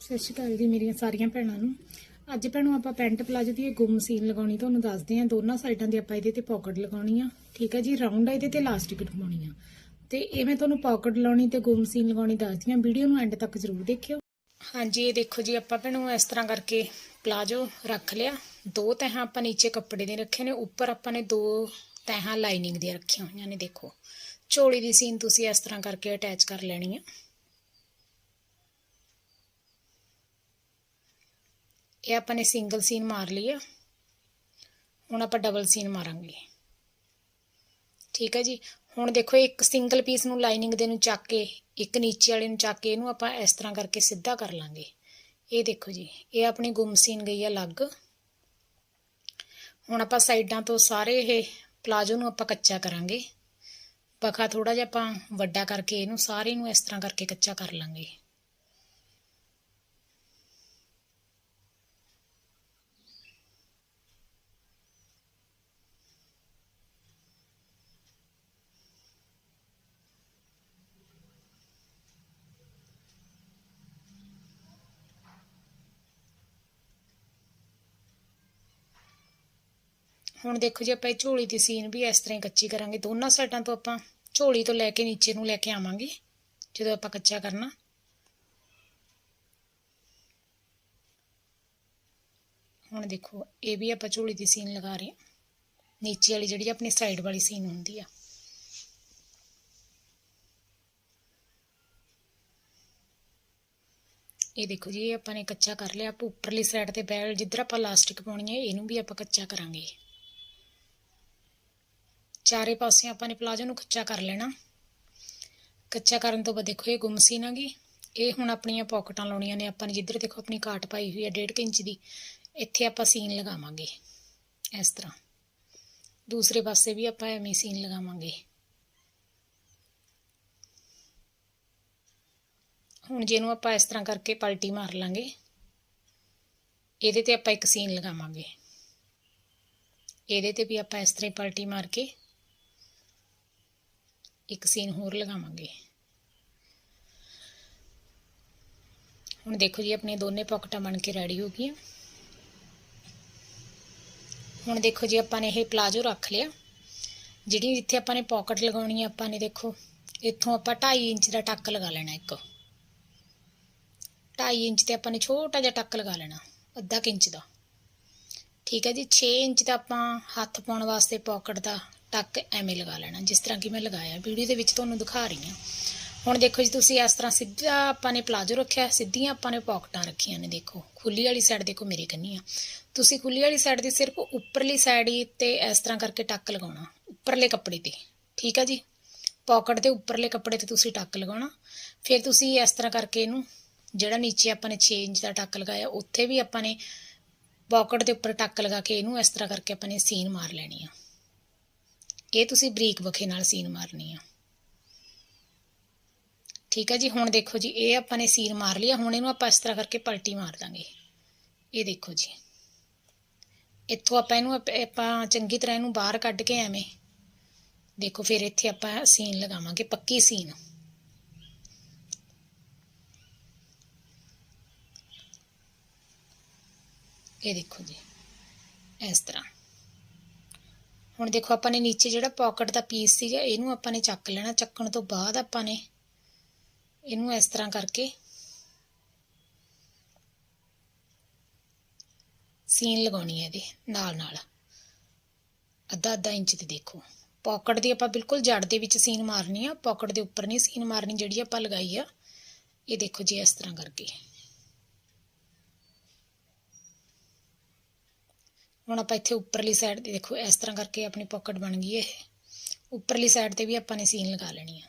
ਸਤਿ ਸ਼੍ਰੀ ਅਕਾਲ ਜੀ ਮੇਰੀਆਂ ਸਾਰੀਆਂ ਭੈਣਾਂ ਨੂੰ। ਅੱਜ ਭੈਣੋ ਆਪਾਂ ਪੈਂਟ ਪਲਾਜੋ ਦੀ ਇਹ ਗੁੰਮ ਸੀਨ ਲਗਾਉਣੀ ਤੁਹਾਨੂੰ ਦੱਸਦੇ ਹਾਂ। ਦੋਨਾਂ ਸਾਈਡਾਂ ਦੇ ਆਪਾਂ ਇਹਦੇ ਤੇ ਪਾਕਟ ਲਗਾਉਣੀ ਆ। ਠੀਕ ਹੈ ਜੀ ਰਾਉਂਡ ਆ ਇਹਦੇ ਤੇ ਇਲਾਸਟਿਕ ਲਗਾਉਣੀ ਆ। ਤੇ ਇਹ ਮੈਂ ਤੁਹਾਨੂੰ ਪਾਕਟ ਲਾਉਣੀ ਤੇ ਗੁੰਮ ਸੀਨ ਲਗਾਉਣੀ ਦੱਸਦੀ ਹਾਂ। ਵੀਡੀਓ ਨੂੰ ਐਂਡ ਤੱਕ ਜ਼ਰੂਰ ਦੇਖਿਓ। ਹਾਂਜੀ, ਇਹ ਦੇਖੋ ਜੀ, ਆਪਾਂ ਭੈਣੋ ਇਸ ਤਰ੍ਹਾਂ ਕਰਕੇ ਪਲਾਜੋ ਰੱਖ ਲਿਆ। ਦੋ ਤਹਾਂ ਆਪਾਂ ਨੀਚੇ ਕੱਪੜੇ ਦੇ ਰੱਖੇ ਨੇ। ਉੱਪਰ ਆਪਾਂ ਨੇ ਦੋ ਤਹਾਂ ਲਾਈਨਿੰਗ ਦੀਆਂ ਰੱਖੀਆਂ ਹੋਈਆਂ ਨੇ, ਦੇਖੋ। ਚੋਲੀ ਦੀ ਸੀਨ ਤੁਸੀਂ ਇਸ ਤਰ੍ਹਾਂ ਕਰਕੇ ਅਟੈਚ ਕਰ ਲੈਣੀ ਆ। ਇਹ ਆਪਾਂ ਨੇ ਸਿੰਗਲ ਸੀਨ ਮਾਰ ਲਈ ਆ। ਹੁਣ ਆਪਾਂ ਡਬਲ ਸੀਨ ਮਾਰਾਂਗੇ। ਠੀਕ ਹੈ ਜੀ? ਹੁਣ ਦੇਖੋ, ਇੱਕ ਸਿੰਗਲ ਪੀਸ ਨੂੰ ਲਾਈਨਿੰਗ ਦੇ ਨੂੰ ਚੱਕ ਕੇ, ਇੱਕ ਨੀਚੇ ਵਾਲੇ ਨੂੰ ਚੱਕ ਕੇ ਇਹਨੂੰ ਆਪਾਂ ਇਸ ਤਰ੍ਹਾਂ ਕਰਕੇ ਸਿੱਧਾ ਕਰ ਲਾਂਗੇ। ਇਹ ਦੇਖੋ ਜੀ, ਇਹ ਆਪਣੀ ਗੁੰਮ ਸੀਨ ਗਈ ਆ ਅਲੱਗ। ਹੁਣ ਆਪਾਂ ਸਾਈਡਾਂ ਤੋਂ ਸਾਰੇ ਇਹ ਪਲਾਜੋ ਨੂੰ ਆਪਾਂ ਕੱਚਾ ਕਰਾਂਗੇ। ਪਖਾ ਥੋੜਾ ਜਿਹਾ ਆਪਾਂ ਵੱਡਾ ਕਰਕੇ ਇਹਨੂੰ ਸਾਰੇ ਨੂੰ ਇਸ ਤਰ੍ਹਾਂ ਕਰਕੇ ਕੱਚਾ ਕਰ ਲਾਂਗੇ। ਹੁਣ ਦੇਖੋ ਜੀ, ਆਪਾਂ ਇਹ ਝੋਲੀ ਦੀ ਸੀਨ ਵੀ ਇਸ ਤਰ੍ਹਾਂ ਹੀ ਕੱਚੀ ਕਰਾਂਗੇ। ਦੋਨਾਂ ਸਾਈਡਾਂ ਤੋਂ ਆਪਾਂ ਝੋਲੀ ਤੋਂ ਲੈ ਕੇ ਨੀਚੇ ਨੂੰ ਲੈ ਕੇ ਆਵਾਂਗੇ, ਜਦੋਂ ਆਪਾਂ ਕੱਚਾ ਕਰਨਾ। ਹੁਣ ਦੇਖੋ, ਇਹ ਵੀ ਆਪਾਂ ਝੋਲੀ ਦੀ ਸੀਨ ਲਗਾ ਰਹੇ ਹਾਂ। ਨੀਚੇ ਵਾਲੀ ਜਿਹੜੀ ਆਪਣੀ ਸਾਈਡ ਵਾਲੀ ਸੀਨ ਹੁੰਦੀ ਆ। ਇਹ ਦੇਖੋ ਜੀ ਆਪਾਂ ਨੇ ਕੱਚਾ ਕਰ ਲਿਆ। ਆਪਾਂ ਉੱਪਰਲੀ ਸਾਈਡ ਤੇ ਬੈਲ ਜਿੱਧਰ ਆਪਾਂ ਲਾਸਟਿਕ ਪਾਉਣੀ ਹੈ, ਇਹਨੂੰ ਵੀ ਆਪਾਂ ਕੱਚਾ ਕਰਾਂਗੇ। ਚਾਰੇ ਪਾਸੇ ਆਪਾਂ ਨੇ ਪਲਾਜੋ ਨੂੰ ਕੱਚਾ ਕਰ ਲੈਣਾ। ਕੱਚਾ ਕਰਨ ਤੋਂ ਬਾਅਦ ਦੇਖੋ ਇਹ ਗੁੰਮ ਸੀ ਨਾਗੀ ਇਹ ਹੁਣ ਆਪਣੀਆਂ ਪਾਕਟਾਂ ਲਾਉਣੀਆਂ ਨੇ। ਆਪਾਂ ਨੇ ਜਿੱਧਰ ਦੇਖੋ ਆਪਣੀ ਕਾਟ ਪਾਈ ਹੋਈ ਹੈ 1.5 ਇੰਚ ਦੀ। ਇੱਥੇ ਆਪਾਂ ਸੀਨ ਲਗਾਵਾਂਗੇ, ਇਸ ਤਰ੍ਹਾਂ। ਦੂਸਰੇ ਪਾਸੇ ਵੀ ਆਪਾਂ ਐਵੇਂ ਸੀਨ ਲਗਾਵਾਂਗੇ। ਹੁਣ ਜਿਹਨੂੰ ਆਪਾਂ ਇਸ ਤਰ੍ਹਾਂ ਕਰਕੇ ਪਲਟੀ ਮਾਰ ਲਾਂਗੇ, ਇਹਦੇ ਤੇ ਆਪਾਂ ਇੱਕ ਸੀਨ ਲਗਾਵਾਂਗੇ। ਇਹਦੇ ਤੇ ਵੀ ਆਪਾਂ ਇਸ ਤਰ੍ਹਾਂ ਹੀ ਪਲਟੀ ਮਾਰ ਕੇ ਇੱਕ ਸੀਨ ਹੋਰ ਲਗਾਵਾਂਗੇ। ਹੁਣ ਦੇਖੋ ਜੀ, ਆਪਣੇ ਦੋਨੇ ਪਾਕਟਾਂ ਬਣ ਕੇ ਰੈਡੀ ਹੋ ਗਈਆਂ। ਹੁਣ ਦੇਖੋ ਜੀ, ਆਪਾਂ ਨੇ ਇਹ ਪਲਾਜੋ ਰੱਖ ਲਿਆ। ਜਿਹੜੀ ਜਿੱਥੇ ਆਪਾਂ ਨੇ ਪਾਕਟ ਲਗਾਉਣੀ ਹੈ ਆਪਾਂ ਨੇ ਦੇਖੋ, ਇੱਥੋਂ ਆਪਾਂ 2.5 ਇੰਚ ਦਾ ਟੱਕ ਲਗਾ ਲੈਣਾ ਇੱਕ। 2.5 ਇੰਚ ਤੇ ਆਪਾਂ ਨੇ ਛੋਟਾ ਜਿਹਾ ਟੱਕ ਲਗਾ ਲੈਣਾ, ਅੱਧਾ ਕੁ ਇੰਚ ਦਾ। ਠੀਕ ਹੈ ਜੀ 6 ਇੰਚ ਦਾ ਆਪਾਂ ਹੱਥ ਪਾਉਣ ਵਾਸਤੇ ਪਾਕਟ ਦਾ ਟੱਕ ਐਵੇਂ ਲਗਾ ਲੈਣਾ, ਜਿਸ ਤਰ੍ਹਾਂ ਕਿ ਮੈਂ ਲਗਾਇਆ, ਵੀਡੀਓ ਦੇ ਵਿੱਚ ਤੁਹਾਨੂੰ ਦਿਖਾ ਰਹੀ ਹਾਂ। ਹੁਣ ਦੇਖੋ ਜੀ, ਤੁਸੀਂ ਇਸ ਤਰ੍ਹਾਂ ਸਿੱਧਾ ਆਪਾਂ ਨੇ ਪਲਾਜੋ ਰੱਖਿਆ, ਸਿੱਧੀਆਂ ਆਪਾਂ ਨੇ ਪਾਕਟਾਂ ਰੱਖੀਆਂ ਨੇ, ਦੇਖੋ। ਖੁੱਲੀ ਵਾਲੀ ਸਾਈਡ ਦੇਖੋ, ਮੇਰੇ ਕੰਨੀ ਆ। ਤੁਸੀਂ ਖੁੱਲੀ ਵਾਲੀ ਸਾਈਡ ਦੀ ਸਿਰਫ ਉੱਪਰਲੀ ਸਾਈਡ ਹੀ ਤੇ ਇਸ ਤਰ੍ਹਾਂ ਕਰਕੇ ਟੱਕ ਲਗਾਉਣਾ, ਉੱਪਰਲੇ ਕੱਪੜੇ ਤੇ। ਠੀਕ ਆ ਜੀ? ਪਾਕਟ ਦੇ ਉੱਪਰਲੇ ਕੱਪੜੇ ਤੇ ਤੁਸੀਂ ਟੱਕ ਲਗਾਉਣਾ। ਫਿਰ ਤੁਸੀਂ ਇਸ ਤਰ੍ਹਾਂ ਕਰਕੇ ਇਹਨੂੰ, ਜਿਹੜਾ ਨੀਚੇ ਆਪਾਂ ਨੇ 6 ਇੰਚ ਦਾ ਟੱਕ ਲਗਾਇਆ, ਉੱਥੇ ਵੀ ਆਪਾਂ ਨੇ ਪਾਕਟ ਦੇ ਉੱਪਰ ਟੱਕ ਲਗਾ ਕੇ ਇਹਨੂੰ ਇਸ ਤਰ੍ਹਾਂ ਕਰਕੇ ਆਪਾਂ ਨੇ ਸੀਨ ਮਾਰ ਲੈਣੀ ਆ। ਇਹ ਤੁਸੀਂ ਬਰੀਕ ਵਖੇ ਨਾਲ ਸੀਨ ਮਾਰਨੀ ਆ। ਠੀਕ ਹੈ ਜੀ, ਹੁਣ ਦੇਖੋ ਜੀ, ਇਹ ਆਪਾਂ ਨੇ ਸੀਨ ਮਾਰ ਲਿਆ, ਹੁਣ ਇਹਨੂੰ ਆਪਾਂ ਇਸ ਤਰ੍ਹਾਂ ਕਰਕੇ ਪਲਟੀ ਮਾਰ ਦਾਂਗੇ। ਇਹ ਦੇਖੋ ਜੀ। ਇੱਥੋਂ ਆਪਾਂ ਇਹਨੂੰ ਆਪਾਂ ਚੰਗੀ ਤਰ੍ਹਾਂ ਇਹਨੂੰ ਬਾਹਰ ਕੱਢ ਕੇ ਐਵੇਂ, ਦੇਖੋ ਫਿਰ ਇੱਥੇ ਆਪਾਂ ਸੀਨ ਲਗਾਵਾਂਗੇ, ਪੱਕੀ ਸੀਨ। ਇਹ ਦੇਖੋ ਜੀ, ਇਸ ਤਰ੍ਹਾਂ। ਹੁਣ ਦੇਖੋ, ਆਪਾਂ ਨੇ ਨੀਚੇ ਜਿਹੜਾ ਪਾਕਟ ਦਾ ਪੀਸ ਸੀਗਾ, ਇਹਨੂੰ ਆਪਾਂ ਨੇ ਚੱਕ ਲੈਣਾ। ਚੱਕਣ ਤੋਂ ਬਾਅਦ ਆਪਾਂ ਨੇ ਇਹਨੂੰ ਇਸ ਤਰ੍ਹਾਂ ਕਰਕੇ ਸੀਨ ਲਗਾਉਣੀ ਹੈ ਇਹਦੇ, ਨਾਲ ਨਾਲ। ਅੱਧਾ ਅੱਧਾ ਇੰਚ ਤੇ ਦੇਖੋ। ਪਾਕਟ ਦੀ ਆਪਾਂ ਬਿਲਕੁਲ ਜੜ ਦੇ ਵਿੱਚ ਸੀਨ ਮਾਰਨੀ ਆ। ਪਾਕਟ ਦੇ ਉੱਪਰ ਨਹੀਂ ਸੀਨ ਮਾਰਨੀ, ਜਿਹੜੀ ਆਪਾਂ ਲਗਾਈ ਆ। ਇਹ ਦੇਖੋ ਜੀ ਇਸ ਤਰ੍ਹਾਂ ਕਰਕੇ। ਹੁਣ ਆਪਾਂ ਇੱਥੇ ਉੱਪਰਲੀ ਸਾਈਡ ਤੇ ਦੇਖੋ, ਇਸ ਤਰ੍ਹਾਂ ਕਰਕੇ ਆਪਣੀ ਪਾਕਟ ਬਣ ਗਈ ਇਹ। ਉੱਪਰਲੀ ਸਾਈਡ ਤੇ ਵੀ ਆਪਾਂ ਨੇ ਸੀਨ ਲਗਾ ਲੈਣੀ ਆ।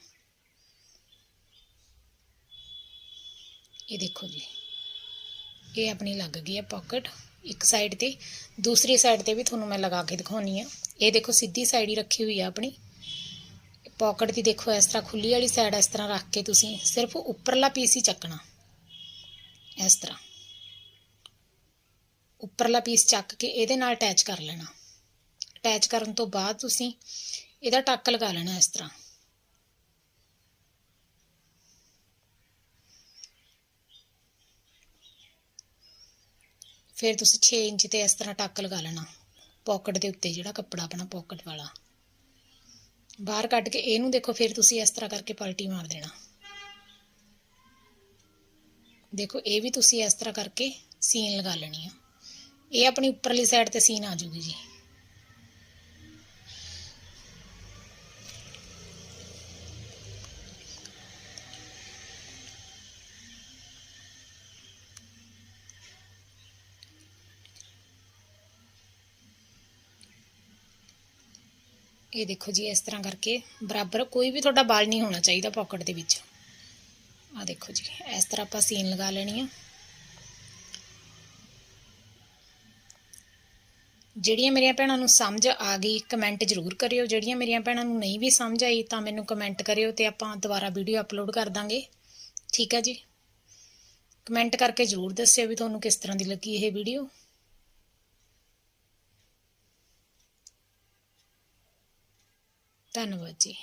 ਇਹ ਦੇਖੋ ਜੀ, ਇਹ ਆਪਣੀ ਲੱਗ ਗਈ ਹੈ ਪਾਕਟ ਇੱਕ ਸਾਈਡ ਤੇ, ਦੂਸਰੀ ਸਾਈਡ ਤੇ ਵੀ ਤੁਹਾਨੂੰ ਮੈਂ ਲਗਾ ਕੇ ਦਿਖਾਉਣੀ ਆ। ਇਹ ਦੇਖੋ ਸਿੱਧੀ ਸਾਈਡ ਹੀ ਰੱਖੀ ਹੋਈ ਆ ਆਪਣੀ। ਪਾਕਟ ਦੀ ਦੇਖੋ ਇਸ ਤਰ੍ਹਾਂ ਖੁੱਲੀ ਵਾਲੀ ਸਾਈਡ ਇਸ ਤਰ੍ਹਾਂ ਰੱਖ ਕੇ ਤੁਸੀਂ ਸਿਰਫ ਉੱਪਰਲਾ ਪੀਸ ਹੀ ਚੱਕਣਾ। ਇਸ ਤਰ੍ਹਾਂ। ਉੱਪਰਲਾ ਪੀਸ ਚੱਕ ਕੇ ਇਹਦੇ ਨਾਲ ਅਟੈਚ ਕਰ ਲੈਣਾ। ਅਟੈਚ ਕਰਨ ਤੋਂ ਬਾਅਦ ਤੁਸੀਂ ਇਹਦਾ ਟੱਕ ਲਗਾ ਲੈਣਾ ਇਸ ਤਰ੍ਹਾਂ। ਫਿਰ ਤੁਸੀਂ 6 ਇੰਚ ਤੇ ਇਸ ਤਰ੍ਹਾਂ ਟੱਕ ਲਗਾ ਲੈਣਾ ਪਾਕਟ ਦੇ ਉੱਤੇ ਜਿਹੜਾ ਕੱਪੜਾ ਆਪਣਾ ਪਾਕਟ ਵਾਲਾ। ਬਾਹਰ ਕੱਢ ਕੇ ਇਹਨੂੰ ਦੇਖੋ, ਫਿਰ ਤੁਸੀਂ ਇਸ ਤਰ੍ਹਾਂ ਕਰਕੇ ਪਲਟੀ ਮਾਰ ਦੇਣਾ। ਦੇਖੋ, ਇਹ ਵੀ ਤੁਸੀਂ ਇਸ ਤਰ੍ਹਾਂ ਕਰਕੇ ਸੀਨ ਲਗਾ ਲੈਣੀ ਆ। ਇਹ ਆਪਣੀ ਉੱਪਰਲੀ ਸਾਈਡ ਤੇ ਸੀਨ ਆ ਜੂਗੀ ਜੀ। ਇਹ ਦੇਖੋ ਜੀ, ਇਸ ਤਰ੍ਹਾਂ ਕਰਕੇ ਬਰਾਬਰ ਕੋਈ ਵੀ ਤੁਹਾਡਾ ਬਾਲ ਨਹੀਂ ਹੋਣਾ ਚਾਹੀਦਾ ਪਾਕਟ ਦੇ ਵਿੱਚ। ਆ ਦੇਖੋ ਜੀ, ਇਸ ਤਰ੍ਹਾਂ ਆਪਾਂ ਸੀਨ ਲਗਾ ਲੈਣੀ ਆ। ਜਿਹੜੀਆਂ ਮੇਰੀਆਂ ਭੈਣਾਂ ਨੂੰ ਸਮਝ ਆ ਗਈ ਕਮੈਂਟ ਜ਼ਰੂਰ ਕਰਿਓ। ਜਿਹੜੀਆਂ ਮੇਰੀਆਂ ਭੈਣਾਂ ਨੂੰ ਨਹੀਂ ਵੀ ਸਮਝ ਆਈ, ਤਾਂ ਮੈਨੂੰ ਕਮੈਂਟ ਕਰਿਓ ਤੇ ਆਪਾਂ ਦੁਬਾਰਾ ਵੀਡੀਓ ਅਪਲੋਡ ਕਰ ਦਾਂਗੇ। ਠੀਕ ਹੈ ਜੀ? ਕਮੈਂਟ ਕਰਕੇ ਜ਼ਰੂਰ ਦੱਸਿਓ ਵੀ ਤੁਹਾਨੂੰ ਕਿਸ ਤਰ੍ਹਾਂ ਦੀ ਲੱਗੀ ਇਹ ਵੀਡੀਓ ਧੰਨਵਾਦ ਜੀ।